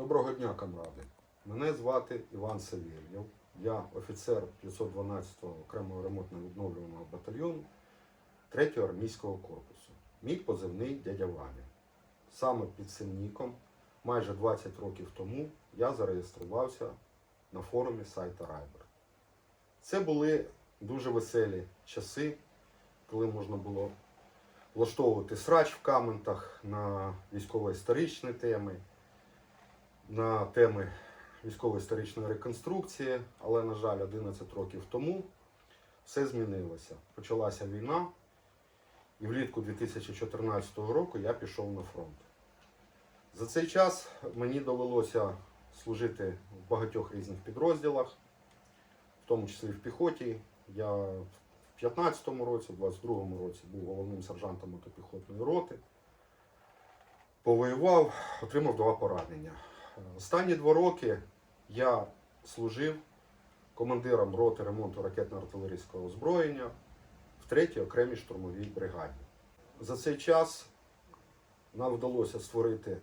Доброго дня, камради. Мене звати Іван Савєльєв. Я офіцер 512-го окремого ремонтно-відновлюваного батальйону 3-го армійського корпусу. Мій позивний дядя Ваня. Саме під цим ніком майже 20 років тому я зареєструвався на форумі сайта Райбер. Це були дуже веселі часи, коли можна було влаштовувати срач в коментах на військово-історичні теми, на теми військово-історичної реконструкції, але, на жаль, 11 років тому все змінилося. Почалася війна, і влітку 2014 року я пішов на фронт. За цей час мені довелося служити в багатьох різних підрозділах, в тому числі в піхоті. Я в 2015 році, в 22-му році був головним сержантом мотопіхотної роти. Повоював, отримав два поранення. Останні два роки я служив командиром роти ремонту ракетно-артилерійського озброєння в 3-й окремій штурмовій бригаді. За цей час нам вдалося створити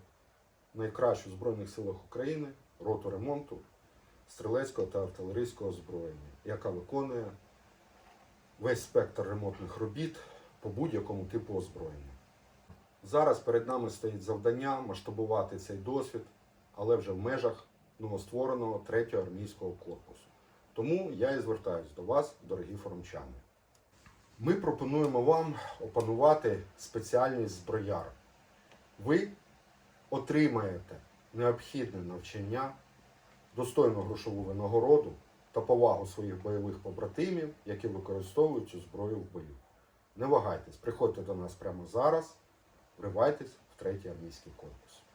найкращу в Збройних силах України роту ремонту стрілецького та артилерійського озброєння, яка виконує весь спектр ремонтних робіт по будь-якому типу озброєння. Зараз перед нами стоїть завдання масштабувати цей досвід, але вже в межах новоствореного 3-го армійського корпусу. Тому я і звертаюся до вас, дорогі форумчани. Ми пропонуємо вам опанувати спеціальність зброяр. Ви отримаєте необхідне навчання, достойну грошову винагороду та повагу своїх бойових побратимів, які використовують цю зброю в бою. Не вагайтесь, приходьте до нас прямо зараз, вривайтесь в третій армійський корпус.